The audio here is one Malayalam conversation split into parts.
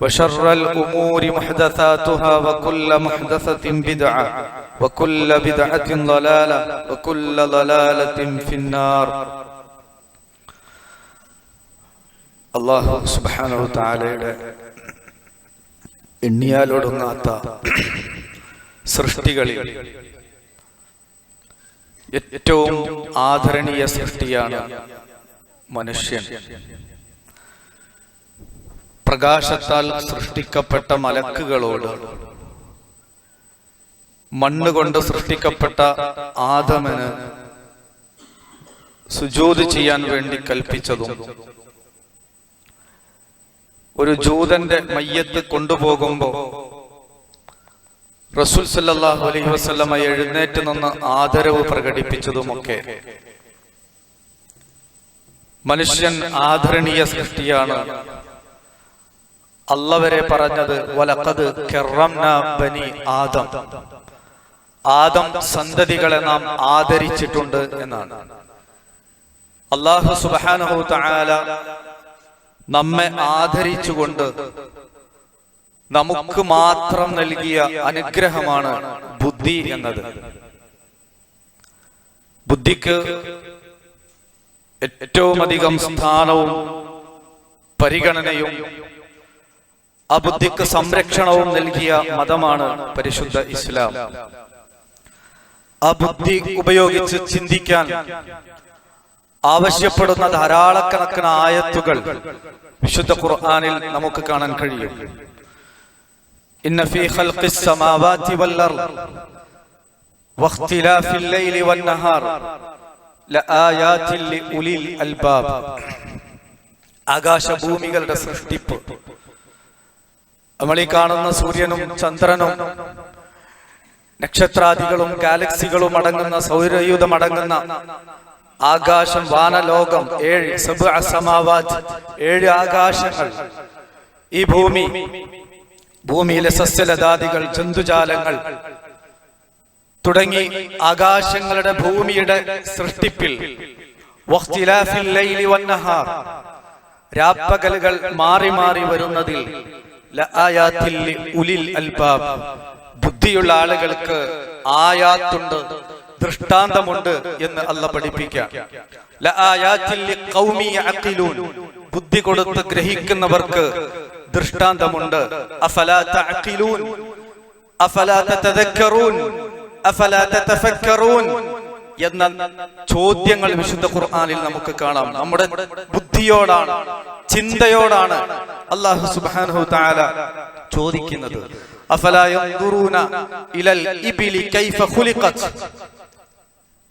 وشر الأمور محدثاتها وكل محدثة بدعة وكل بدعة ضلالة وكل ضلالة في النار അള്ളാഹു സുബാനോ താലയുടെ എണ്ണിയാലൊടുങ്ങാത്ത സൃഷ്ടികളിൽ ഏറ്റവും ആദരണീയ സൃഷ്ടിയാണ് മനുഷ്യൻ പ്രകാശത്താൽ സൃഷ്ടിക്കപ്പെട്ട മലക്കുകളോട് മണ്ണുകൊണ്ട് സൃഷ്ടിക്കപ്പെട്ട ആദമന് സുജോതി ചെയ്യാൻ വേണ്ടി കൽപ്പിച്ചതും ഒരു ജൂതന്റെ മയ്യത്ത് കൊണ്ടുപോകുമ്പോ റസൂൽ സല്ലാഹു അലൈഹി വസ്ലമ എഴുന്നേറ്റ് നിന്ന് ആദരവ് പ്രകടിപ്പിച്ചതുമൊക്കെ മനുഷ്യൻ ആദരണീയ സൃഷ്ടിയാണ്. അള്ളവരെ പറഞ്ഞത് വലക്കത് ബനി ആദം. ആദം സന്തതികളെ നാം ആദരിച്ചിട്ടുണ്ട് എന്നാണ്. അള്ളാഹു സുബാനഹു നമ്മെ ആദരിച്ചുകൊണ്ട് നമുക്ക് മാത്രം നൽകിയ അനുഗ്രഹമാണ് ബുദ്ധി എന്നത്. ബുദ്ധിക്ക് ഏറ്റവും അധികം സ്ഥാനവും പരിഗണനയും ആ ബുദ്ധിക്ക് സംരക്ഷണവും നൽകിയ മതമാണ് പരിശുദ്ധ ഇസ്ലാം. ആ ബുദ്ധി ഉപയോഗിച്ച് ചിന്തിക്കാൻ ആവശ്യപ്പെടുന്ന ധാരാളക്കണക്കിന് ആയത്തുകൾ വിശുദ്ധ ഖുർആാനിൽ നമുക്ക് കാണാൻ കഴിയും. ഇന്ന ഫീ ഖൽഖിസ് വഖ്തിലാഫിൽ ലൈലി ആകാശഭൂമികളുടെ സൃഷ്ടിപ്പ് നമ്മൾ ഈ കാണുന്ന സൂര്യനും ചന്ദ്രനും നക്ഷത്രാദികളും ഗാലക്സികളും അടങ്ങുന്ന സൗരയൂഥം അടങ്ങുന്ന ആകാശം വാനലോകം ഏഴ് സബ് അസമാവാജ് ഏഴ് ആകാശങ്ങൾ. ഈ ഭൂമി ഭൂമിയിലെ സസ്യലതാദികൾ ജന്തുജാലങ്ങൾ തുടങ്ങി ആകാശങ്ങളുടെ ഭൂമിയുടെ സൃഷ്ടിപ്പിൽ. രാപ്പകലുകൾ മാറി മാറി വരുന്നതിൽ ഉലിൽ അൽബാബ്. ബുദ്ധിയുള്ള ആളുകൾക്ക് ആയാത്തുണ്ട് ദൃഷ്ടാന്തമുണ്ട് എന്ന് അല്ല പഠിപ്പിക്കാം. ബുദ്ധി കൊടുത്ത് ഗ്രഹിക്കുന്നവർക്ക് ദൃഷ്ടാന്തമുണ്ട്. എന്ന ചോദ്യങ്ങൾ വിശുദ്ധ ഖുർആാനിൽ നമുക്ക് കാണാം. നമ്മുടെ ബുദ്ധിയോടാണ് ചിന്തയോടാണ് അള്ളാഹു സുബാനു താല ചോദിക്കുന്നത്.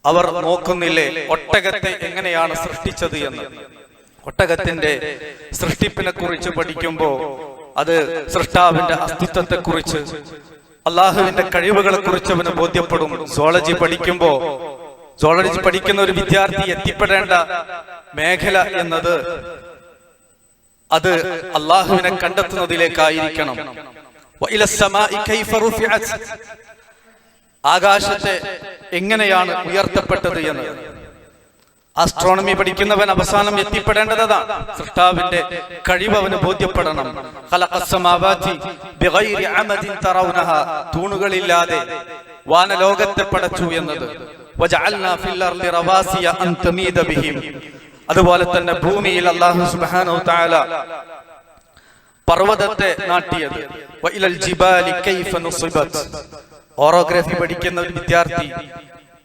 അവർ നോക്കുന്നില്ലേ ഒട്ടകത്തെ എങ്ങനെയാണ് സൃഷ്ടിച്ചത് എന്ന്? ഒട്ടകത്തിന്റെ സൃഷ്ടിപ്പിനെ കുറിച്ച് പഠിക്കുമ്പോ അത് സൃഷ്ടാവിന്റെ അസ്തിത്വത്തെ കുറിച്ച് അള്ളാഹുവിന്റെ കഴിവുകളെ കുറിച്ച് അവന് ബോധ്യപ്പെടും. സോളജി പഠിക്കുമ്പോ സോളജി പഠിക്കുന്ന ഒരു വിദ്യാർത്ഥി എത്തിപ്പെടേണ്ട മേഖല എന്നത് അത് അള്ളാഹുവിനെ കണ്ടെത്തുന്നതിലേക്കായിരിക്കണം. ആകാശത്തെ എങ്ങനെയാണ് ഉയർത്തപ്പെട്ടത് എന്ന് ആസ്ട്രോണമി പഠിക്കുന്നവൻ അവസാനം എത്തിപ്പെടേണ്ടതാണ് സൃഷ്ടാവിന്റെ കഴിവ് അവന് ബോധ്യപ്പെടണം തൂണുകളില്ലാതെ വാനലോകത്തെ പടച്ചു എന്നത്. അതുപോലെ തന്നെ ഭൂമിയിൽ അള്ളാഹു തആല പർവതത്തെ നാട്ടിയത്. ഓറോഗ്രഫി പഠിക്കുന്ന ഒരു വിദ്യാർത്ഥി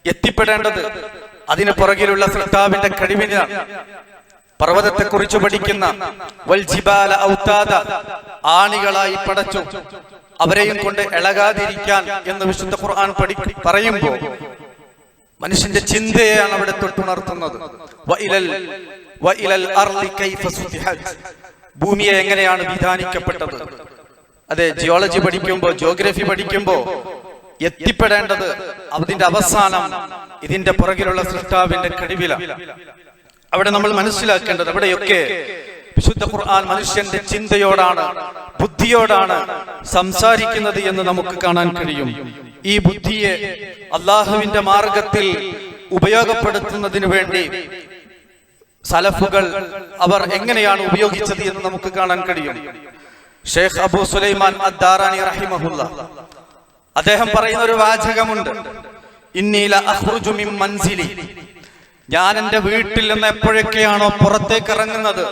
എത്തിപ്പെടേണ്ടത് അതിന് പുറകിലുള്ള സൃഷ്ടാവിന്റെ കഴിവിനാണ് പർവതത്തെ കുറിച്ച് പഠിക്കുന്ന വൽ ജിബാല ഔതാദ ആണികളായി പടച്ചു. അവരെയും കൊണ്ട് ഇളകാതിരിക്കാൻ എന്ന് വിശുദ്ധ ഖുർആൻ പഠി പറയുമ്പോൾ മനുഷ്യന്റെ ചിന്തയെയാണ് അവിടെ തൊട്ടുണർത്തുന്നത്. ഭൂമിയെ എങ്ങനെയാണ് വിധാനിക്കപ്പെട്ടത്? അതെ ജിയോളജി പഠിക്കുമ്പോ ജോഗ്രഫി പഠിക്കുമ്പോ എത്തിപ്പെടേണ്ടത് അതിന്റെ അവസാനം ഇതിന്റെ പുറകിലുള്ള സൃഷ്ടാവിന്റെ കഴിവില അവിടെ നമ്മൾ മനസ്സിലാക്കേണ്ടത് അവിടെയൊക്കെ വിശുദ്ധ ഖുർആൻ മനുഷ്യന്റെ ചിന്തയോടാണ് ബുദ്ധിയോടാണ് സംസാരിക്കുന്നത് എന്ന് നമുക്ക് കാണാൻ കഴിയും. ഈ ബുദ്ധിയെ അള്ളാഹുവിന്റെ മാർഗത്തിൽ ഉപയോഗപ്പെടുത്തുന്നതിന് വേണ്ടി സലഫുകൾ അവർ എങ്ങനെയാണ് ഉപയോഗിച്ചത് എന്ന് നമുക്ക് കാണാൻ കഴിയും. ഷെയ്ഖ് അബു സുലൈമാൻ അദ്ദാറാനി റഹിമഹുല്ല. അദ്ദേഹം പറയുന്ന ഒരു വാചകമുണ്ട്. ഇന്നീല അഹ്റുജുമിം മൻസിലി. ഞാൻ എന്റെ വീട്ടിൽ നിന്ന് എപ്പോഴൊക്കെയാണോ പുറത്തേക്ക് ഇറങ്ങുന്നത്?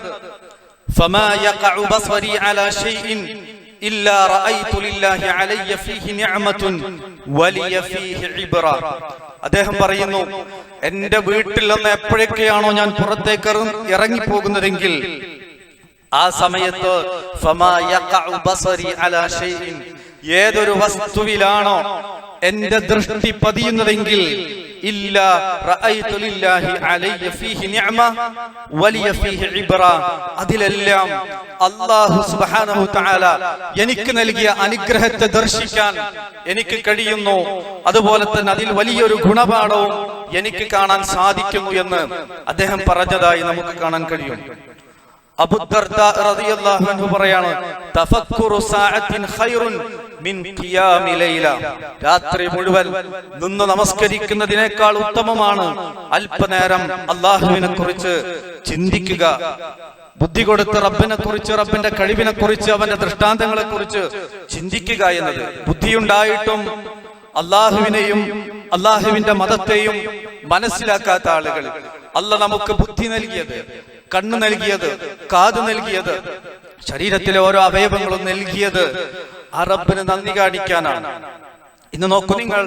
ഫമാ യഖഉ ബസ്വരി അലാ ഷൈഇൻ. ഇല്ലാ رأيت لله علي فيه نعمة വലിയ ഫീഹി ഇബ്റ അദ്ദേഹം പറയുന്നു എന്റെ വീട്ടിൽ നിന്ന് എപ്പോഴൊക്കെയാണോ ഞാൻ പുറത്തേക്ക് ഇറങ്ങി ഇറങ്ങിപ്പോകുന്നതെങ്കിൽ ആ സമയത്ത് ഏതൊരു വസ്തുവിലാണോ എന്റെ ദൃഷ്ടി പതിയുന്നതെങ്കിൽ ഇല്ല റഅയ്തു ലില്ലാഹി അലയ്യ ഫീഹി നിഅമ വലിയ ഫീഹി ഇബ്ര അതിലെല്ലാം അല്ലാഹു സുബ്ഹാനഹു തആല എനിക്ക് നൽകിയ അനുഗ്രഹത്തെ ദർശിക്കാൻ എനിക്ക് കഴിയുന്നു. അതുപോലെ തന്നെ അതിൽ വലിയൊരു ഗുണപാഠവും എനിക്ക് കാണാൻ സാധിക്കുന്നു എന്ന് അദ്ദേഹം പറഞ്ഞതായി നമുക്ക് കാണാൻ കഴിയും. പറയാണ് രാത്രി മുഴുവൻ നിന്ന് നമസ്കരിക്കുന്നതിനേക്കാൾ ഉത്തമമാണ് അല്പനേരം അള്ളാഹുവിനെ കുറിച്ച് ചിന്തിക്കുക. ബുദ്ധി കൊടുത്ത് റബ്ബിനെ കുറിച്ച് റബ്ബിന്റെ കഴിവിനെ കുറിച്ച് അവന്റെ ദൃഷ്ടാന്തങ്ങളെ കുറിച്ച് ചിന്തിക്കുക എന്നത്. ബുദ്ധിയുണ്ടായിട്ടും അള്ളാഹുവിനെയും അള്ളാഹുവിന്റെ മതത്തെയും മനസ്സിലാക്കാത്ത ആളുകൾ അല്ല നമുക്ക് ബുദ്ധി നൽകിയത്. കണ്ണ് നൽകിയത് കാത് നൽകിയത് ശരീരത്തിലെ ഓരോ അവയവങ്ങളും നൽകിയത് ആ റബ്ബിന് നന്ദി കാണിക്കാനാണ്. ഇന്ന് നോക്കൂ നിങ്ങൾ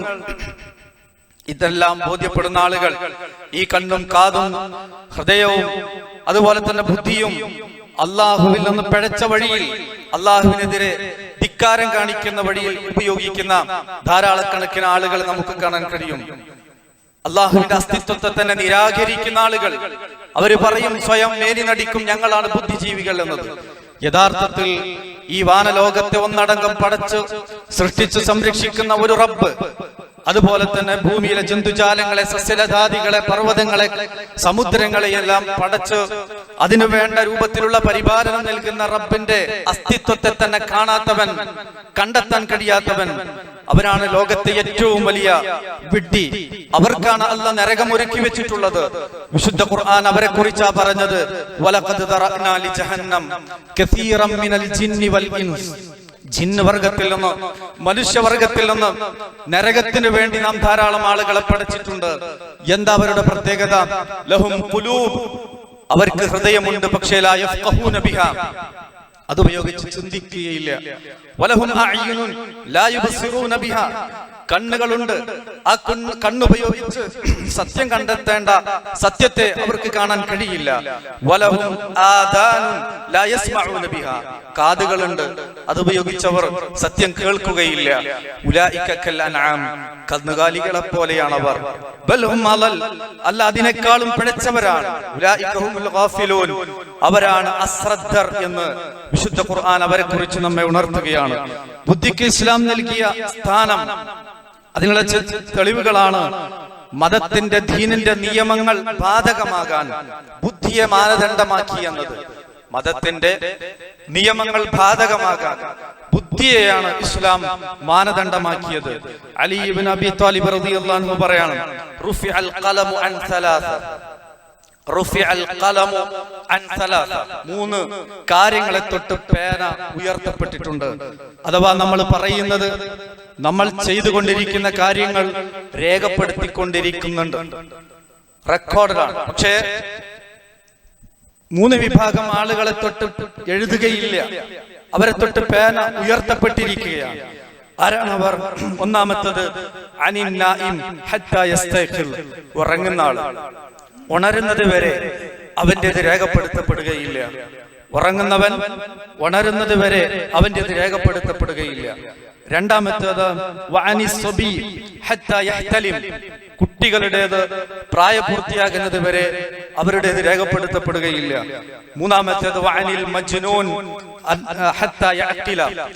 ഇതെല്ലാം ബോധ്യപ്പെടുന്ന ആളുകൾ ഈ കണ്ണും കാതും ഹൃദയവും അതുപോലെ തന്നെ ബുദ്ധിയും അള്ളാഹുവിൽ നിന്ന് പിഴച്ച വഴിയിൽ അള്ളാഹുവിനെതിരെ ധിക്കാരം കാണിക്കുന്ന വഴിയിൽ ഉപയോഗിക്കുന്ന ധാരാളക്കണക്കിന് ആളുകൾ നമുക്ക് കാണാൻ കഴിയും. അള്ളാഹുവിന്റെ അസ്തിത്വത്തെ തന്നെ നിരാകരിക്കുന്ന ആളുകൾ. അവർ പറയും സ്വയം മേലി നടിക്കും ഞങ്ങളാണ് ബുദ്ധിജീവികൾ എന്നത്. യഥാർത്ഥത്തിൽ ഈ വാനലോകത്തെ ഒന്നടങ്കം പടച്ച് സൃഷ്ടിച്ചു സംരക്ഷിക്കുന്ന ഒരു റബ്ബ് അതുപോലെ തന്നെ ഭൂമിയിലെ ജന്തുജാലങ്ങളെ സസ്യലതാദികളെ പർവതങ്ങളെ സമുദ്രങ്ങളെ എല്ലാം പടച്ച് അതിനു വേണ്ട രൂപത്തിലുള്ള പരിപാലനം നൽകുന്ന റബ്ബിന്റെ അസ്തിത്വത്തെ തന്നെ കാണാത്തവൻ കണ്ടെത്താൻ കഴിയാത്തവൻ അവരാണ് ലോകത്തെ ഏറ്റവും വലിയ വിഡ്ഢി. അവർക്കാണ് അല്ല നരകം ഒരുക്കി വെച്ചിട്ടുള്ളത്. വിശുദ്ധ ഖുർആൻ അവരെ കുറിച്ചാ പറഞ്ഞത് വലഖദ് ദറഅനാ ലി ജഹന്നം കസീറം മിനൽ ജിന്നി വൽ ഇൻസ്. ജിന്ന് വർഗത്തിൽ നിന്ന് മനുഷ്യവർഗത്തിൽ നിന്ന് നരകത്തിന് വേണ്ടി നാം ധാരാളം ആളുകളെ പഠിച്ചിട്ടുണ്ട്. എന്താ അവരുടെ പ്രത്യേകത? ലഹും ഖുലൂബ് അവർക്ക് ഹൃദയമുണ്ട് പക്ഷേ അതുപയോഗിച്ച് ചിന്തിക്കുകയില്ല. കണ്ണുകളുണ്ട്. ആ കണ്ണ് കണ്ണുപയോഗിച്ച് സത്യം കണ്ടെത്തേണ്ട സത്യത്തെ അവർക്ക് കാണാൻ കഴിയില്ല. വലവും കാതുകളുണ്ട്. അതുപയോഗിച്ചവർ സത്യം കേൾക്കുകയില്ല. കന്നുകാലികളെ പോലെയാണ് അവർ അല്ല അതിനേക്കാളും പിഴച്ചവരാണ്. അവരാണ് അശ്രദ്ധർ എന്ന് വിശുദ്ധ ഖുർആൻ അവരെ കുറിച്ച് നമ്മെ ഉണർത്തുകയാണ്. ബുദ്ധിക്ക് ഇസ്ലാം നൽകിയ സ്ഥാനം അതിനുള്ള തെളിവുകളാണ് മതത്തിന്റെ ദീനിന്റെ നിയമങ്ങൾ ബാധകമാകാൻ ബുദ്ധിയെ മാനദണ്ഡമാക്കി എന്നത്. മതത്തിന്റെ നിയമങ്ങൾ ബാധകമാകാൻ ബുദ്ധിയെയാണ് ഇസ്ലാം മാനദണ്ഡമാക്കിയത്. അലി ഇബ്നു അബി ത്വാലിബ് റളിയല്ലാഹു പറയാണ് റുഫി അൽ അൻ സലാസ. മൂന്ന് കാര്യങ്ങളെ തൊട്ട് പേന ഉയർത്തപ്പെട്ടിട്ടുണ്ട്. അഥവാ നമ്മൾ പറയുന്നത് നമ്മൾ ചെയ്തുകൊണ്ടിരിക്കുന്ന കാര്യങ്ങൾ രേഖപ്പെടുത്തിക്കൊണ്ടിരിക്കുന്നുണ്ട്. റെക്കോർഡാണ് പക്ഷേ മൂന്ന് വിഭാഗം ആളുകളെ തൊട്ട് എഴുതുകയില്ല. അവരെ തൊട്ട് പേന ഉയർത്തപ്പെട്ടിരിക്കുകയാണ്. ആരാണ് അവർ? ഒന്നാമത്തത് അനിൻ. ഉറങ്ങുന്ന ആൾ ഉണരുന്നത് വരെ അവന്റേത് രേഖപ്പെടുത്തപ്പെടുകയില്ല ഉറങ്ങുന്നവൻ ഉണരുന്നത് വരെ അവന്റേത് രേഖപ്പെടുത്തപ്പെടുകയില്ല രണ്ടാമത്തേത്. കുട്ടികളുടേത് പ്രായപൂർത്തിയാകുന്നത് വരെ അവരുടേത് രേഖപ്പെടുത്തപ്പെടുകയില്ല. മൂന്നാമത്തേത് വാനിൽ മജ്നൂൻ.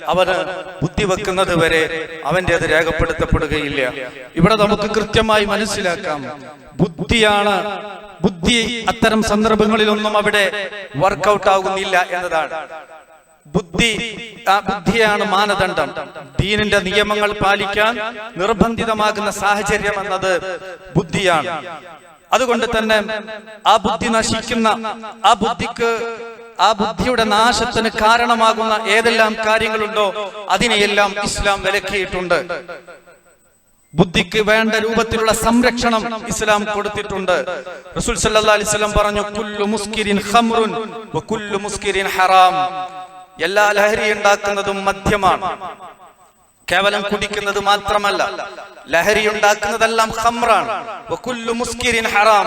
അവന് ബുദ്ധി വെക്കുന്നത് വരെ അത് രേഖപ്പെടുത്തപ്പെടുകയില്ല. ഇവിടെ നമുക്ക് കൃത്യമായി മനസ്സിലാക്കാം. ബുദ്ധിയാണ് ബുദ്ധി അത്തരം സന്ദർഭങ്ങളിലൊന്നും അവിടെ വർക്കൗട്ട് ആകുന്നില്ല എന്നതാണ്. ബുദ്ധി ആ ബുദ്ധിയാണ് മാനദണ്ഡം. ദീനിന്റെ നിയമങ്ങൾ പാലിക്കാൻ നിർബന്ധിതമാകുന്ന സാഹചര്യം എന്നത് ബുദ്ധിയാണ്. അതുകൊണ്ട് തന്നെ ആ ബുദ്ധി നശിക്കുന്ന ആ ബുദ്ധിക്ക് ആ ബുദ്ധിയുടെ നാശത്തിന് കാരണമാകുന്ന ഏതെല്ലാം കാര്യങ്ങളുണ്ടോ അതിനെയെല്ലാം ഇസ്ലാം വിലക്കിയിട്ടുണ്ട്. ബുദ്ധിക്ക് വേണ്ട രൂപത്തിലുള്ള സംരക്ഷണം ഇസ്ലാം കൊടുത്തിട്ടുണ്ട്. റസൂൽ സല്ലല്ലാഹു അലൈഹി വസല്ലം പറഞ്ഞു കുല്ലു മുസ്കിരിൻ ഖംറുൻ വ കുല്ലു മുസ്കിരിൻ ഹറാം. എല്ലാ ലഹരി ഉണ്ടാക്കുന്നതും മദ്യമാണ്. കേവലം കുടിക്കുന്നത് മാത്രമല്ല ലഹരി ഉണ്ടാക്കുന്നതെല്ലാം മുസ്കിരിൻ ഹറാം.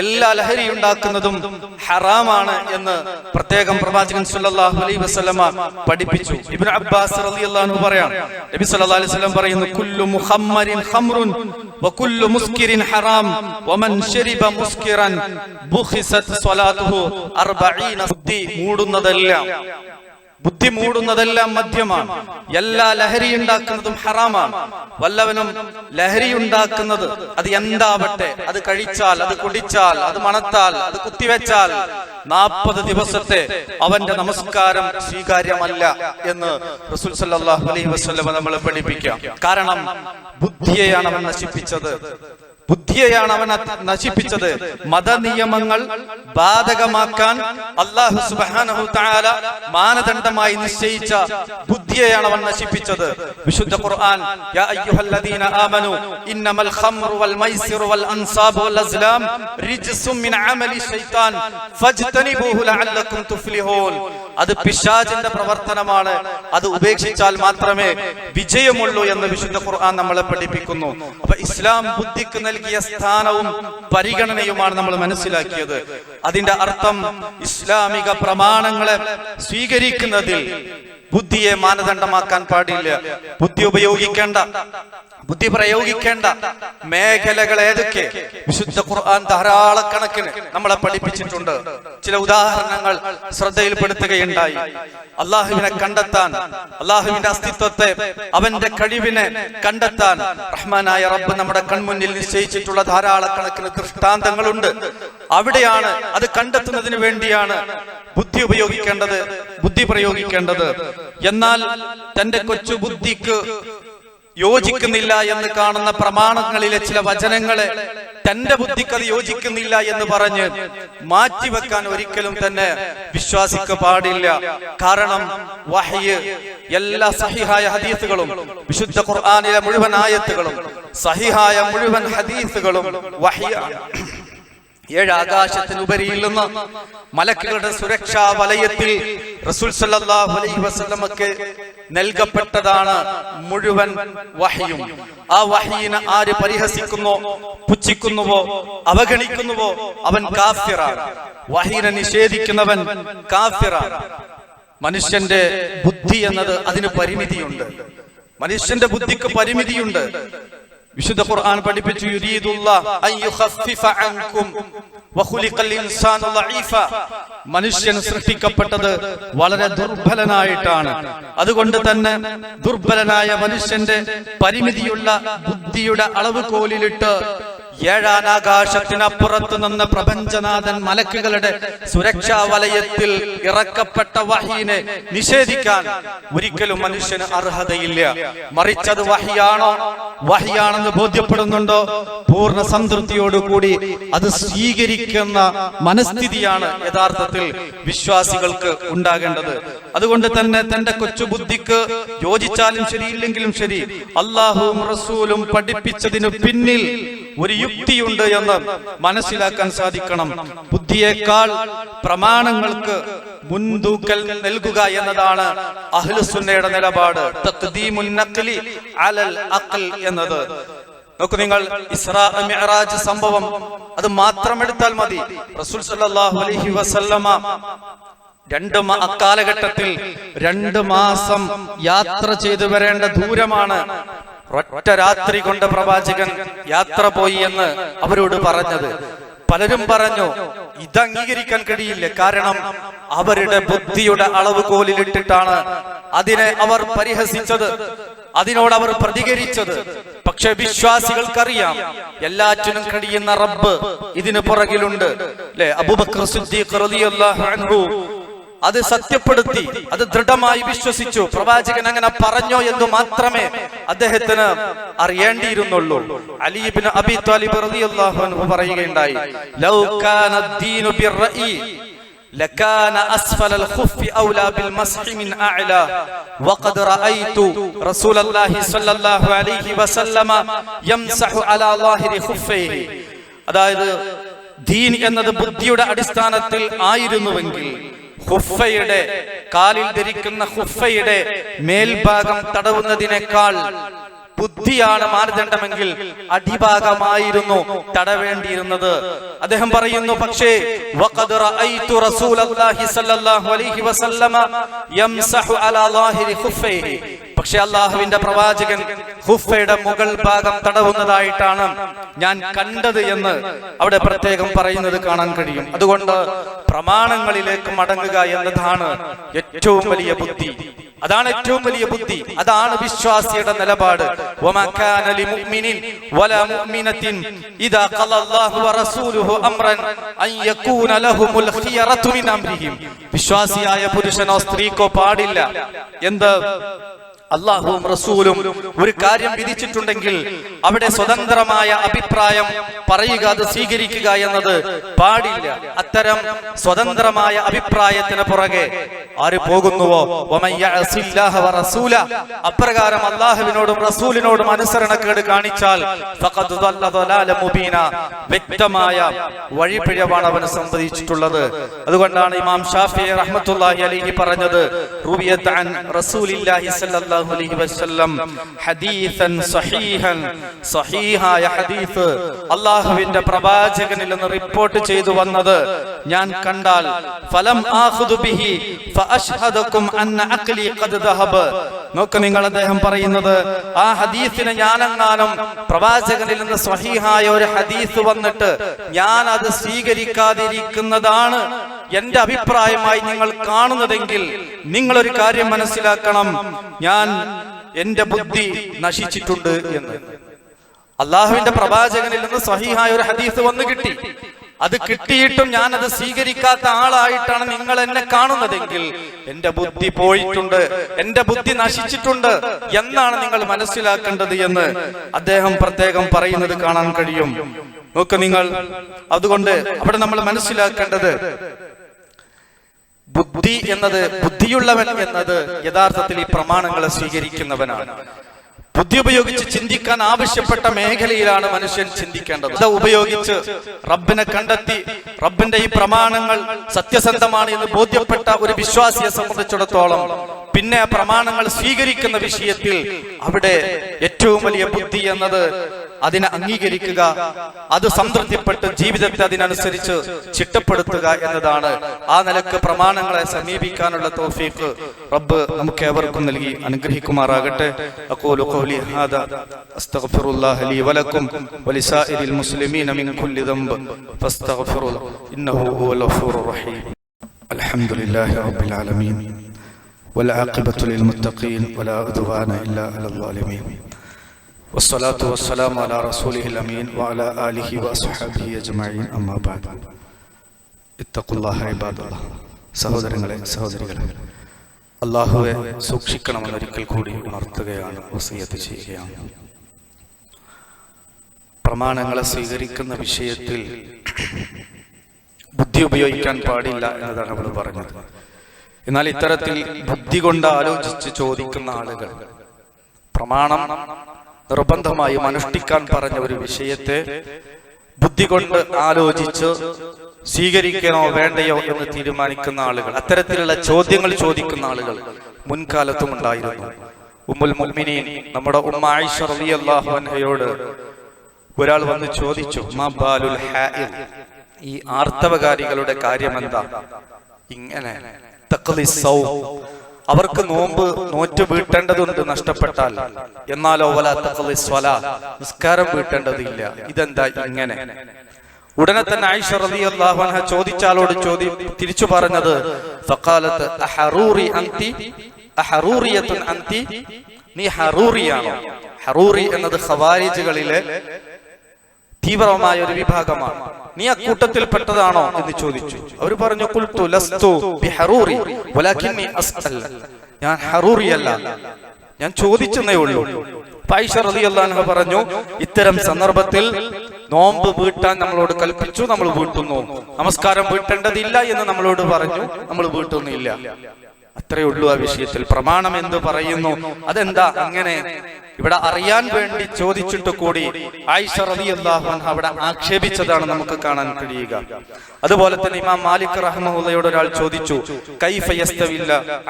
എല്ലാ ലഹരി ഉണ്ടാക്കുന്നതും ഹറാമാണ് എന്ന് പ്രത്യേകം പ്രവാചകൻ സല്ലല്ലാഹു അലൈഹി വസല്ലമ പഠിപ്പിച്ചു. ഇബ്നു അബ്ബാസ് റളിയല്ലാഹു പറയാണ് നബി സല്ലല്ലാഹു അലൈഹി വസല്ലം പറയുന്നു കുല്ലു മുഖമ്മരിൻ ഖംറുൻ വകുല്ലു മുസ്കിരിൻ ഹറാം വമൻ ശരിബ മുസ്കിറൻ ബുഖിസത് സ്വലാത്തുഹു 40 ബുദ്ധി മൂടുന്നതെല്ലാം. ബുദ്ധി മൂടുന്നതെല്ലാം മദ്യമാണ്. എല്ലാ ലഹരി ഉണ്ടാക്കുന്നതും ഹറാമാണ്. വല്ലവനും ലഹരി ഉണ്ടാക്കുന്നത് അത് എന്താവട്ടെ? അത് കഴിച്ചാൽ അത് കുടിച്ചാൽ അത് മണത്താൽ അത് കുത്തിവെച്ചാൽ നാൽപ്പത് ദിവസത്തെ അവന്റെ നമസ്കാരം സ്വീകാര്യമല്ല എന്ന് റസൂൽ സല്ലല്ലാഹു അലൈഹി വസല്ലം നമ്മളെ പഠിപ്പിക്കാം. കാരണം ബുദ്ധിയെയാണ് അവൻ നശിപ്പിച്ചത്. ബുദ്ധിയെയാണ് അവൻ നശിപ്പിച്ചത്. മതനിയമങ്ങൾ ബാധകമാക്കാൻ അള്ളാഹു സുബ്ഹാനഹു തആല മാനദണ്ഡമായി നിശ്ചയിച്ച ബുദ്ധിയെയാണ് അവൻ നശിപ്പിച്ചത്. വിശുദ്ധ ഖുർആൻ യാ അയ്യുഹല്ലദീന ഇന്നമൽ ഖംറു വൽ വൽ അൻസാബു വൽ ശൈത്താൻ ഫജ്തനിബൂഹു തുഫ്ലിഹൂൻ. അത് പിശാചിന്റെ പ്രവർത്തനമാണ്. അത് ഉപേക്ഷിച്ചാൽ മാത്രമേ വിജയമുള്ളൂ എന്ന് വിശുദ്ധ ഖുർആൻ നമ്മളെ പഠിപ്പിക്കുന്നു. അപ്പൊ ഇസ്ലാം ബുദ്ധിക്ക് നൽകിയ സ്ഥാനവും പരിഗണനയുമാണ് നമ്മൾ മനസ്സിലാക്കിയത്. അതിന്റെ അർത്ഥം ഇസ്ലാമിക പ്രമാണങ്ങളെ സ്വീകരിക്കുന്നതിൽ ബുദ്ധിയെ മാനദണ്ഡമാക്കാൻ പാടില്ല. ബുദ്ധി ഉപയോഗിക്കേണ്ട. ബുദ്ധി പ്രയോഗിക്കേണ്ട മേഖലകൾ ഏതൊക്കെ? വിശുദ്ധ ഖുർആൻ ധാരാളക്കണക്കിന് നമ്മളെ പഠിപ്പിച്ചിട്ടുണ്ട്. ചില ഉദാഹരണങ്ങൾ ശ്രദ്ധയിൽപ്പെടുത്തുകയുണ്ടായി. അള്ളാഹുവിനെ കണ്ടെത്താൻ അള്ളാഹുവിന്റെ അസ്തിത്വത്തെ അവന്റെ കഴിവിനെ കണ്ടെത്താൻ റഹ്മാനായ റബ്ബ് നമ്മുടെ കൺമുന്നിൽ നിശ്ചയിച്ചിട്ടുള്ള ധാരാളക്കണക്കിന് ദൃഷ്ടാന്തങ്ങളുണ്ട്. അവിടെയാണ് അത് കണ്ടെത്തുന്നതിന് വേണ്ടിയാണ് ബുദ്ധി ഉപയോഗിക്കേണ്ടത് ബുദ്ധി പ്രയോഗിക്കേണ്ടത്. എന്നാൽ തന്റെ കൊച്ചു ബുദ്ധിക്ക് യോജിക്കുന്നില്ല എന്ന് കാണുന്ന പ്രമാണങ്ങളിലെ ചില വചനങ്ങളെ തന്റെ ബുദ്ധിക്ക് അത് യോജിക്കുന്നില്ല എന്ന് പറഞ്ഞ് മാറ്റിവെക്കാൻ ഒരിക്കലും തന്നെ വിശ്വാസിക്ക് പാടില്ല. കാരണം വഹയ് എല്ലാ സഹിഹായ ഹദീസുകളും വിശുദ്ധ ഖുർആനിലെ മുഴുവൻ ആയത്തുകളും സഹിഹായ മുഴുവൻ ഹദീസുകളും വഹയാണ് ഏഴ് നിന്ന് മലക്കുകളുടെ സുരക്ഷാ വലയത്തിൽ റസൂൽ സല്ലല്ലാഹു അലൈഹി വസല്ലമക്ക് നൽകപ്പെട്ടതാണ് മുഴുവൻ വഹയും. ആ വഹീനെ ആര് പരിഹസിക്കുന്നു പുച്ഛിക്കുന്നുവോ അവഗണിക്കുന്നുവോ? അവൻ കാഫിറാണ്. വഹീനെ നിഷേധിക്കുന്നവൻ കാഫിറാണ്. മനുഷ്യന്റെ ബുദ്ധി എന്നത് അതിന് പരിമിതിയുണ്ട്. മനുഷ്യന്റെ ബുദ്ധിക്ക് പരിമിതിയുണ്ട്. വിശുദ്ധ ഖുർആൻ പഠിപ്പിച്ചു യുരീദുല്ലാ അൻ യുഖഫിഫ അൻകും വഖുലിഖൽ ഇൻസാനു ളഈഫ മനുഷ്യൻ സൃഷ്ടിക്കപ്പെട്ടത് വളരെ ദുർബലനായിട്ടാണ്. അതുകൊണ്ട് തന്നെ ദുർബലനായ മനുഷ്യന്റെ പരിമിതിയുള്ള ബുദ്ധിയുടെ അളവ് കോലിലിട്ട് ഏഴാനാകാശത്തിനപ്പുറത്ത് നിന്ന് പ്രപഞ്ചനാഥൻ മലക്കുകളുടെ സുരക്ഷാ വലയത്തിൽ ഇറക്കപ്പെട്ട വഹീനെ നിഷേധിക്കാൻ ഒരിക്കലും മനുഷ്യന് അർഹതയില്ല. മറിച്ചത് വഹിയാണോ? വഹിയാണെന്ന് ബോധ്യപ്പെടുന്നുണ്ടോ? പൂർണ സംതൃപ്തിയോടുകൂടി അത് സ്വീകരിക്കുന്ന മനസ്ഥിതിയാണ് യഥാർത്ഥത്തിൽ വിശ്വാസികൾക്ക് ഉണ്ടാകേണ്ടത്. അതുകൊണ്ട് തന്നെ തന്റെ കൊച്ചു ബുദ്ധിക്ക് യോജിച്ചാലും ശരിയില്ലെങ്കിലും ശരി അള്ളാഹുവും റസൂലും പഠിപ്പിച്ചതിനു പിന്നിൽ ഒരു യുക്തിയുണ്ട് എന്ന് മനസ്സിലാക്കാൻ സാധിക്കണം. ബുദ്ധിയേക്കാൾ പ്രമാണങ്ങൾക്ക് മുൻതൂക്കൽ നൽകുക എന്നതാണ് അഹ്ലുസുന്നയുടെ നിലപാട്. അലൽ അഖൽ എന്നത്. നോക്കൂ നിങ്ങൾ ഇസ്രാ മിഅറാജ് സംഭവം. അത് മാത്രം എടുത്താൽ മതി. റസൂൽ സല്ലല്ലാഹു അലൈഹി വസല്ലമ രണ്ട് അക്കാലഘട്ടത്തിൽ രണ്ട് മാസം യാത്ര ചെയ്തു വരേണ്ട ദൂരമാണ്. ഒറ്റ രാത്രി കൊണ്ട് പ്രവാചകൻ യാത്ര പോയി എന്ന് അവരോട് പറഞ്ഞത്. പലരും പറഞ്ഞു ഇത് അംഗീകരിക്കാൻ കഴിയില്ല. കാരണം അവരുടെ ബുദ്ധിയുടെ അളവ് കോലിലിട്ടിട്ടാണ് അതിനെ അവർ പരിഹസിച്ചത് അതിനോട് അവർ പ്രതികരിച്ചത്. പക്ഷെ വിശ്വാസികൾക്കറിയാം എല്ലാറ്റിനും കഴിയുന്ന റബ്ബ് ഇതിന് പുറകിലുണ്ട്. അല്ലെ അബൂബക്കർ സിദ്ദീഖ് റളിയല്ലാഹു അൻഹു അത് സത്യപ്പെടുത്തി അത് ദൃഢമായി വിശ്വസിച്ചു പ്രവാചകൻ അങ്ങനെ പറഞ്ഞോ എന്ന് മാത്രമേ അദ്ദേഹത്തിന് അറിയേണ്ടിയിരുന്നുള്ളൂ അലീബിന് അബി താലിബ് റളിയല്ലാഹു അൻഹു പറയുകയുണ്ടായി ലൗ കാന ദീനു ബിർറഈ لكان أسفل الخف أولى بالمسح من أعلى وقد رأيت رسول الله صلى الله عليه وسلم يمسح على ظاهر خفيه അതായത് ദീൻ എന്നത് ബുദ്ധിയുടെ അടിസ്ഥാനത്തിൽ ആയിരുന്നുവെങ്കിൽ ഹുഫയുടെ കാലിൽ ധരിക്കുന്ന ഹുഫയുടെ മേൽഭാഗം തടവുന്നതിനേക്കാൾ ബുദ്ധിയാണ് മാനദണ്ഡമെങ്കിൽ അടിഭാഗമായിരുന്നു തടവേണ്ടിയിരുന്നത്. അദ്ദേഹം പറയുന്നു പക്ഷേ പക്ഷെ അള്ളാഹുവിന്റെ പ്രവാചകൻ ഹുഫയുടെ മുകൾ ഭാഗം തടവുന്നതായിട്ടാണ് ഞാൻ കണ്ടത് എന്ന് അവിടെ പ്രത്യേകം പറയുന്നത് കാണാൻ കഴിയും. അതുകൊണ്ട് പ്രമാണങ്ങളിലേക്ക് മടങ്ങുക എന്നതാണ് ഏറ്റവും വലിയ ബുദ്ധി. അതാണ് ഏറ്റവും വലിയ ബുദ്ധി. അതാണ് വിശ്വാസിയുടെ നിലപാട്. വിശ്വാസിയായ പുരുഷനോ സ്ത്രീക്കോ പാടില്ല. എന്ത്? അള്ളാഹുവും റസൂലും ഒരു കാര്യം വിധിച്ചിട്ടുണ്ടെങ്കിൽ അവിടെ സ്വതന്ത്രമായ അഭിപ്രായം പറയുക അത് സ്വീകരിക്കുക എന്നത് പാടില്ല. അത്തരം സ്വതന്ത്രമായ അഭിപ്രായത്തിന് പുറകെ ആര് പോകുന്നുവോ? അപ്രകാരം അള്ളാഹുവിനോടും റസൂലിനോടും അനുസരണക്കേട് കാണിച്ചാൽ വ്യക്തമായ വഴിപിഴവാണ് അവന് സംബന്ധിച്ചിട്ടുള്ളത്. അതുകൊണ്ടാണ് ഇമാം ഷാഫി റഹ്മത്തുല്ലാഹി പറഞ്ഞത് റസൂലില്ലാഹി സല്ലല്ലാഹു സ്വല്ലല്ലാഹു അലൈഹി വസല്ലം ഹദീസൻ സഹീഹൻ. സഹീഹായ ഹദീസ് അല്ലാഹുവിന്റെ പ്രവാചകനിൽ നിന്ന് റിപ്പോർട്ട് ചെയ്തു വന്നത് ഞാൻ കണ്ടാൽ ഫലം ആഖുദു ബിഹി ഫഅഷ്ഹദുക്കും അന്ന അഖ്ലി ഖദ് ദഹബ. നോക്ക് നിങ്ങൾ അദ്ദേഹം പറയുന്നത് ആ ഹദീസിനെ ഞാനെങ്ങാനും പ്രവാചകനിൽ നിന്ന് സ്വഹീഹായ ഒരു ഹദീസ് വന്നിട്ട് ഞാൻ അത് സ്വീകരിക്കാതിരിക്കുന്നതാണ് എന്റെ അഭിപ്രായമായി നിങ്ങൾ കാണുന്നതെങ്കിൽ നിങ്ങൾ ഒരു കാര്യം മനസ്സിലാക്കണം. ഞാൻ എന്റെ ബുദ്ധി നശിച്ചിട്ടുണ്ട് എന്ന്. അള്ളാഹുവിന്റെ പ്രവാചകനിൽ നിന്ന് സഹിഹായ ഒരു ഹദീസ് വന്നു കിട്ടി. അത് കിട്ടിയിട്ടും ഞാൻ അത് സ്വീകരിക്കാത്ത ആളായിട്ടാണ് നിങ്ങൾ എന്നെ കാണുന്നതെങ്കിൽ എന്റെ ബുദ്ധി പോയിട്ടുണ്ട് എന്റെ ബുദ്ധി നശിച്ചിട്ടുണ്ട് എന്നാണ് നിങ്ങൾ മനസ്സിലാക്കേണ്ടത് എന്ന് അദ്ദേഹം പ്രത്യേകം പറയുന്നത് കാണാൻ കഴിയും. നോക്ക് നിങ്ങൾ അതുകൊണ്ട് അവിടെ നമ്മൾ മനസ്സിലാക്കേണ്ടത് ബുദ്ധി എന്നത് ബുദ്ധിയുള്ളവൻ എന്നത് യഥാർത്ഥത്തിൽ ഈ പ്രമാണങ്ങളെ സ്വീകരിക്കുന്നവനാണ്. ബുദ്ധി ഉപയോഗിച്ച് ചിന്തിക്കാൻ ആവശ്യപ്പെട്ട മേഖലയിലാണ് മനുഷ്യൻ ചിന്തിക്കേണ്ടത്. അത് ഉപയോഗിച്ച് റബ്ബിനെ കണ്ടെത്തി റബ്ബിന്റെ ഈ പ്രമാണങ്ങൾ സത്യസന്ധമാണ് എന്ന് ബോധ്യപ്പെട്ട ഒരു വിശ്വാസിയെ സംബന്ധിച്ചിടത്തോളം പിന്നെ ആ പ്രമാണങ്ങൾ സ്വീകരിക്കുന്ന വിഷയത്തിൽ അവിടെ ഏറ്റവും വലിയ ബുദ്ധി എന്നത് അതിനെ അംഗീകരിക്കുക അത് സംതൃപ്തിപ്പെട്ട് ജീവിതത്തെ അതിനനുസരിച്ച് ചിട്ടപ്പെടുത്തുക എന്നതാണ് ആ നിലക്ക് പ്രമാണങ്ങളെ സമീപിക്കാനുള്ള തോഫീക്ക് റബ്ബ് നമുക്ക് ഏവർക്കും നൽകി അനുഗ്രഹിക്കുമാറാകട്ടെ അഖൂലു ഖൗലി ഹാദാ അസ്തഗ്ഫിറുല്ലാഹ ലി വലക്കും വലിസായിരിൽ മുസ്ലിമീന മിൻ കുല്ലി ദംബ് ഫസ്തഗ്ഫിറു ഇന്നഹു ഹുവൽ ഗഫൂറുർ റഹീം അൽഹംദുലില്ലാഹി റബ്ബിൽ ആലമീൻ والعاقبة للمتقين ولا عدوان إلا على الظالمين والصلاة والسلام على رسوله الأمين وعلى آله وصحبه أجمعين أما بعد اتقوا الله عباد الله സഹോദരങ്ങളെ സഹോദരികളെ അള്ളാഹുവെ സൂക്ഷിക്കണമെന്നൊരിക്കൽ കൂടി ഉണർത്തുകയാണ് വസീയത്ത് ചെയ്യുകയാണ് പ്രമാണങ്ങളെ സ്വീകരിക്കുന്ന വിഷയത്തിൽ ബുദ്ധി ഉപയോഗിക്കാൻ പാടില്ല എന്നതാണ് അവൾ പറഞ്ഞത് എന്നാൽ ഇത്തരത്തിൽ ബുദ്ധി കൊണ്ട് ആലോചിച്ച് ചോദിക്കുന്ന ആളുകൾ പ്രമാണം നിർബന്ധമായും അനുഷ്ഠിക്കാൻ പറഞ്ഞ ഒരു വിഷയത്തെ ബുദ്ധി കൊണ്ട് ആലോചിച്ച് സ്വീകരിക്കണോ വേണ്ടയോ എന്ന് തീരുമാനിക്കുന്ന ആളുകൾ അത്തരത്തിലുള്ള ചോദ്യങ്ങൾ ചോദിക്കുന്ന ആളുകൾ മുൻകാലത്തും ഉണ്ടായിരുന്നു. ഉമ്മുൽ മുൽമിനീൻ നമ്മുടെ ഉമ്മ ആയിഷ റളിയല്ലാഹു അൻഹയോട് ഒരാൾ വന്ന് ചോദിച്ചു ബാലുൽ ഈ ആർത്തവകാരികളുടെ കാര്യം എന്താ ഇങ്ങനെ. അവർക്ക് നോമ്പ് നോറ്റ് വീട്ടേണ്ടതുണ്ട് നഷ്ടപ്പെട്ടാൽ. എന്നാലോ വലാത്തല നിസ്കാരം വീട്ടേണ്ടതില്ല. ഇതെന്താ ഇങ്ങനെ? ഉടനെ തന്നെ ആയിഷ റളിയല്ലാഹു അൻഹ ചോദിച്ചാലോട് ചോദി തിരിച്ചു പറഞ്ഞത് അന്തി അന്തി നീ ഹറൂറിയാണോ? ഹറൂറി എന്നത് ഖവാരിജുകളിലെ തീവ്രമായ ഒരു വിഭാഗമാണ്. നീ അക്കൂട്ടത്തിൽപ്പെട്ടതാണോ എന്ന് ചോദിച്ചു. അവർ പറഞ്ഞു കുൽത്തു ലസ്തു ബിഹറൂറി വലാകിന്നി അസ്അൽ." ഞാൻ ഹറൂറിയല്ല. ഞാൻ ചോദിച്ചെന്നേ ഉള്ളൂ. പൈഷ റളിയല്ലാഹു പറഞ്ഞു ഇത്തരം സന്ദർഭത്തിൽ നോമ്പ് വീട്ടാൻ നമ്മളോട് കൽപ്പിച്ചു നമ്മൾ വീട്ടുന്നു. നമസ്കാരം വീട്ടേണ്ടതില്ല എന്ന് നമ്മളോട് പറഞ്ഞു നമ്മൾ വീട്ടുന്നില്ല. അത്രേ ഉള്ളൂ ആ വിഷയത്തിൽ. പ്രമാണം എന്ന് പറയുന്നു? അതെന്താ? അങ്ങനെ ഇവിടെ അറിയാൻ വേണ്ടി ചോദിച്ചിട്ട് കൂടി ആയിഷ അവിടെ ആക്ഷേപിച്ചതാണ് നമുക്ക് കാണാൻ കഴിയുക. അതുപോലെ തന്നെ ഇമാം മാലിക് റഹ്മുള്ളയോട് ഒരാൾ ചോദിച്ചു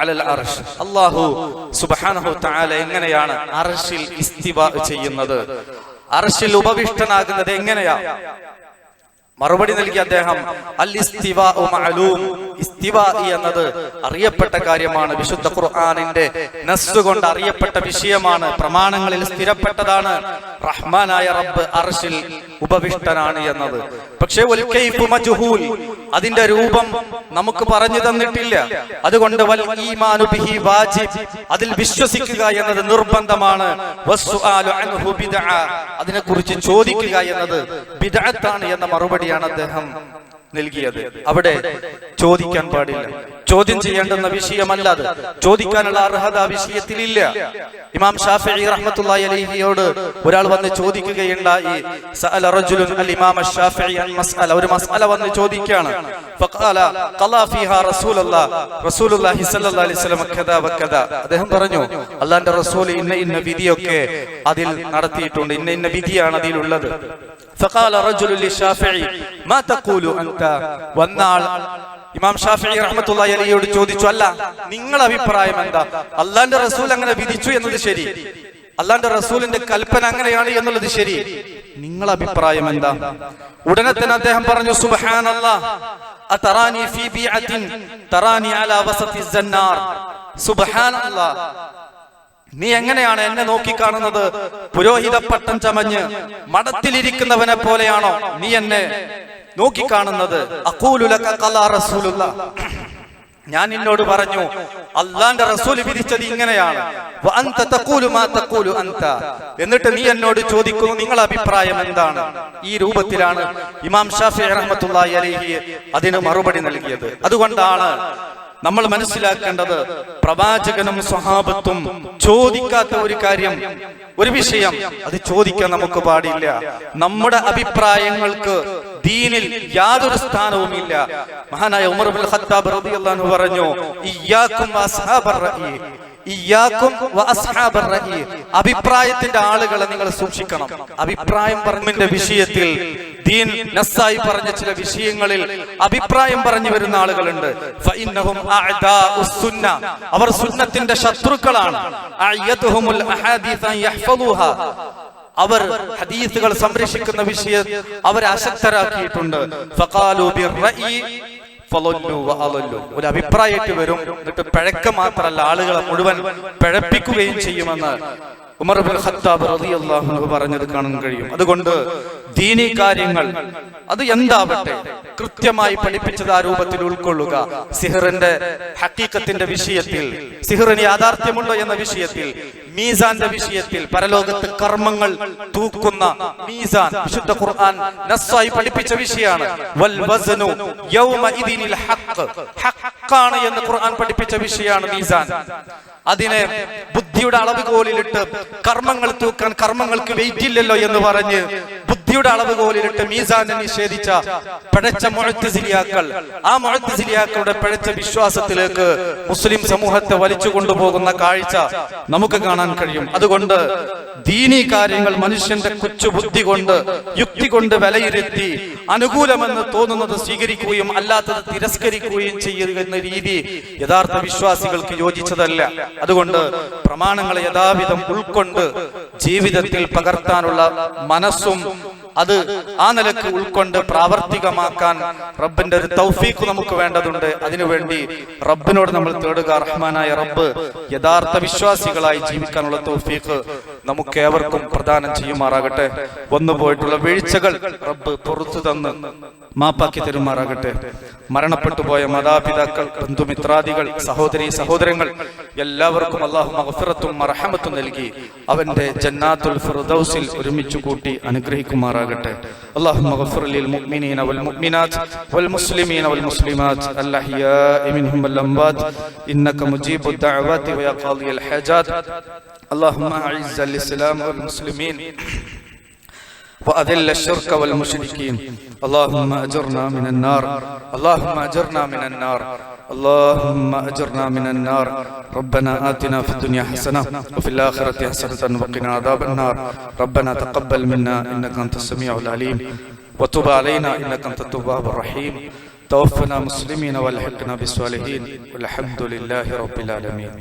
അലൽ അർഷ് അല്ലാഹു സുബ്ഹാനഹു തആല എങ്ങനെയാണ് അർഷിൽ ഇസ്തിവ ചെയ്യുന്നത്? അർഷിൽ ഉപവിഷ്ടനാകുന്നത് എങ്ങനെയാ? മറുപടി നൽകിയ അദ്ദേഹം അൽ ഇസ്തിവാ എന്നത് അറിയപ്പെട്ട കാര്യമാണ്. വിശുദ്ധ ഖുർആനിന്റെ നസ് കൊണ്ട് അറിയപ്പെട്ട വിഷയമാണ്. പ്രമാണങ്ങളിൽ സ്ഥിരപ്പെട്ടതാണ്. റഹ്മാനായ റബ്ബ് അർഷിൽ ഉപവിഷ്ടനാണ് എന്നത്. പക്ഷേ മജ്ഹൂൽ. അതിന്റെ രൂപം നമുക്ക് പറഞ്ഞു തന്നിട്ടില്ല. അതുകൊണ്ട് വൽ ഈമാനു ബിഹി വാജിബ്. അതിൽ വിശ്വസിക്കുക എന്നത് നിർബന്ധമാണ്. വസ്സുആലു അൻഹു ബിദ്അ. അതിനെക്കുറിച്ച് ചോദിക്കുക എന്നത് ബിദഅത്താണ് എന്ന മറുപടിയാണ് അദ്ദേഹം നൽകിയത്. അവിടെ ചോദിക്കാൻ പാടില്ല. ചോദ്യം ചെയ്യേണ്ടുന്ന വിഷയമല്ല അത് ചോദിക്കാനുള്ള അർഹത വിഷയത്തിലില്ല. ഇമാം ഷാഫി റഹ്മത്തുള്ളാഹി അലൈഹിയോട് ഒരാൾ വന്ന് ചോദിക്കുകയുണ്ടായി. സഅല റജുലുൻ ഇമാം അൻ മസ്അല. ഒരു മസ്അല വന്ന് ചോദിക്കുകയാണ്. ഫഖാല ഖലാ ഫീഹാ റസൂലുള്ളാഹ് റസൂലുള്ളാഹി സ്വല്ലല്ലാഹി അലൈഹി വസല്ലം കദാ വകദ അദ്ദേഹം പറഞ്ഞു അല്ലാഹുവിന്റെ റസൂൽ ഇന്ന ഇന്ന വിധിയൊക്കെ അതിൽ നടത്തിയിട്ടുണ്ട്. ഇന്ന ഇന്ന വിധിയാണ് അതിലുള്ളത്. فقال رجل للشافعي ما تقول انت വന്നാൾ ഇമാം ഷാഫി റഹ്മത്തുള്ളാഹി അലൈഹിയോട് ചോദിച്ചു അല്ല നിങ്ങൾ അഭിപ്രായം എന്താ അള്ളാന്റെ റസൂൽ അങ്ങനെ വിധിച്ചു എന്നത് ശരി അള്ളാന്റെ റസൂലിന്റെ കൽപ്പന അങ്ങനെയാണ് എന്നുള്ളത് ശരി നിങ്ങൾ അഭിപ്രായം എന്താ ഉടനെ തന്നെ അദ്ദേഹം പറഞ്ഞു സുബ്ഹാനല്ലാഹ് അതറാനി നീ എങ്ങനെയാണ് എന്നെ നോക്കിക്കാണുന്നത് പുരോഹിത പട്ടം ചമഞ്ഞ് മഠത്തിലിരിക്കുന്നവനെ പോലെയാണോ നീ എന്നെ നോക്കിക്കാണുന്നത് ഞാൻ നിന്നോട് പറഞ്ഞു അള്ളാന്റെ റസൂൽ വിധിച്ചത് ഇങ്ങനെയാണ്. എന്നിട്ട് നീ എന്നോട് ചോദിക്കുന്നു നിങ്ങളുടെ അഭിപ്രായം എന്താണ്? ഈ രൂപത്തിലാണ് ഇമാം ഷാഫി അലൈഹി അതിന് മറുപടി നൽകിയത്. അതുകൊണ്ടാണ് നമ്മൾ മനസ്സിലാക്കേണ്ടത് പ്രവാചകനും സ്വഹാബത്തും ചോദിക്കാത്ത ഒരു കാര്യം ഒരു വിഷയം. അത് ചോദിക്കാൻ നമുക്ക് പാടില്ല. നമ്മുടെ അഭിപ്രായങ്ങൾക്ക് ദീനിൽ യാതൊരു സ്ഥാനവുമില്ല മഹാനായ ഉമർ ഖത്താബ് റളിയല്ലാഹു പറഞ്ഞു ഇയ്യാക്കും വഅസ്ഹാബർ അഭിപ്രായത്തിന്റെ ആളുകളെ നിങ്ങൾ സൂക്ഷിക്കണം. അഭിപ്രായം പറഞ്ഞതിന്റെ വിഷയത്തിൽ ദീൻ നസ്സായി പറഞ്ഞ ചില വിഷയങ്ങളിൽ അഭിപ്രായം പറഞ്ഞു വരുന്ന ആളുകളുണ്ട്. അവർ സുന്നത്തിന്റെ ശത്രുക്കളാണ്. അവർ ഹദീസുകൾ സംരക്ഷിക്കുന്ന വിഷയം അവരെ അശക്തരാക്കിയിട്ടുണ്ട്. ഒരു അഭിപ്രായമായിട്ട് വരും. എന്നിട്ട് പിഴക്ക മാത്രമല്ല ആളുകളെ മുഴുവൻ പിഴപ്പിക്കുകയും ചെയ്യുമെന്ന് ഉമർ ഖത്താബ് റളിയല്ലാഹു അൻഹു പറഞ്ഞത് കാണാൻ കഴിയും. അതുകൊണ്ട് ദീനി കാര്യങ്ങൾ. അത് എന്താവട്ടെ? കൃത്യമായി പഠിപ്പിച്ചത് ആ രൂപത്തിൽ ഉൾക്കൊള്ളുക. സിഹറിന്റെ ഹക്കീക്കത്തിന്റെ വിഷയത്തിൽ സിഹറിന് യാഥാർത്ഥ്യമുണ്ടോ എന്ന വിഷയത്തിൽ മീസാന്റെ വിഷയത്തിൽ പരലോകത്ത് കർമ്മങ്ങൾ തൂക്കുന്ന മീസാൻ വിശുദ്ധ ഖുർആൻ നസ്സായി പഠിപ്പിച്ച വിഷയമാണ്. വൽ വസ്നു യൗമഇദിനിൽ ഹഖ്. ഹഖാണ് എന്ന് ഖുർആൻ പഠിപ്പിച്ച വിഷയമാണ് മീസാൻ. അതിനെ ബുദ്ധിയുടെ അളവുകോലിലിട്ട് കർമ്മങ്ങൾ തൂക്കാൻ കർമ്മങ്ങൾക്ക് വെയിറ്റ് ഇല്ലല്ലോ എന്ന് പറഞ്ഞ് ബുദ്ധിയുടെ അളവുകോലിലിട്ട് മീസാനെ നിഷേധിച്ച പിഴച്ച മുഴത്തുസിലിയാക്കൾ ആ മുഴത്തുസിലിയാക്കളുടെ പിഴച്ച വിശ്വാസത്തിലേക്ക് മുസ്ലിം സമൂഹത്തെ വലിച്ചു കൊണ്ടുപോകുന്ന കാഴ്ച നമുക്ക് കാണാൻ കഴിയും. അതുകൊണ്ട് ദീനീ കാര്യങ്ങൾ മനുഷ്യന്റെ കൊച്ചു ബുദ്ധി കൊണ്ട് യുക്തി കൊണ്ട് വിലയിരുത്തി അനുകൂലമെന്ന് തോന്നുന്നത് സ്വീകരിക്കുകയും അല്ലാത്തത് തിരസ്കരിക്കുകയും ചെയ്യുക എന്ന രീതി യഥാർത്ഥ വിശ്വാസികൾക്ക് യോജിച്ചതല്ല. അതുകൊണ്ട് പ്രമാണങ്ങളെ യഥാവിധം ഉൾക്കൊണ്ട് ജീവിതത്തിൽ പകർത്താനുള്ള മനസ്സും അത് ആ നിലയ്ക്ക് ഉൾക്കൊണ്ട് പ്രാവർത്തികമാക്കാൻ റബ്ബിന്റെ ഒരു തൗഫീഖ് നമുക്ക് വേണ്ടതുണ്ട്. അതിനുവേണ്ടി റബ്ബിനോട് നമ്മൾ തേടുക റഹ്മാനായ റബ്ബ് യഥാർത്ഥ വിശ്വാസികളായി ജീവിക്കാനുള്ള തൗഫീഖ് നമുക്ക് ഏവർക്കും പ്രദാനം ചെയ്യുമാറാകട്ടെ. വന്നു പോയിട്ടുള്ള വീഴ്ചകൾ റബ്ബ് പുറത്തു തന്ന് മാപ്പാക്കി തരുമാറാകട്ടെ. മരണപ്പെട്ടു പോയ മാതാപിതാക്കൾ ബന്ധുമിത്രാദികൾ സഹോദരി സഹോദരങ്ങൾ എല്ലാവർക്കും അള്ളാഹു മഹഫിറത്തും മറഹമത്തും നൽകി അവന്റെ ജന്നാത്തുൽ ഫിർദൗസിൽ ഒരുമിച്ച് കൂട്ടി അനുഗ്രഹിക്കുമാറാകട്ടെ അള്ളാഹു മഗഫിർ ലിൽ മുഅ്മിനീന വൽ മുഅ്മിനാത്ത് വൽ മുസ്ലിമീന വൽ മുസ്ലിമാത്ത് അൽഅഹ്യാഇ മിൻഹും വൽ അംവാത് ഇന്നക മുജീബു ദഅവാതി വയാ ഖാദിയൽ ഹജാത് اللهم أعز الإسلام والمسلمين وأذل الشرك والمشركين. اللهم أجرنا من النار. اللهم أجرنا من النار. اللهم أجرنا من النار. ربنا آتنا في الدنيا حسنة وفي الآخرة حسنة وقنا عذاب النار. ربنا تقبل منا إنك أنت السميع العليم. وتب علينا إنك أنت التواب الرحيم. توفنا مسلمين والحقنا بالصالحين. والحمد لله رب العالمين.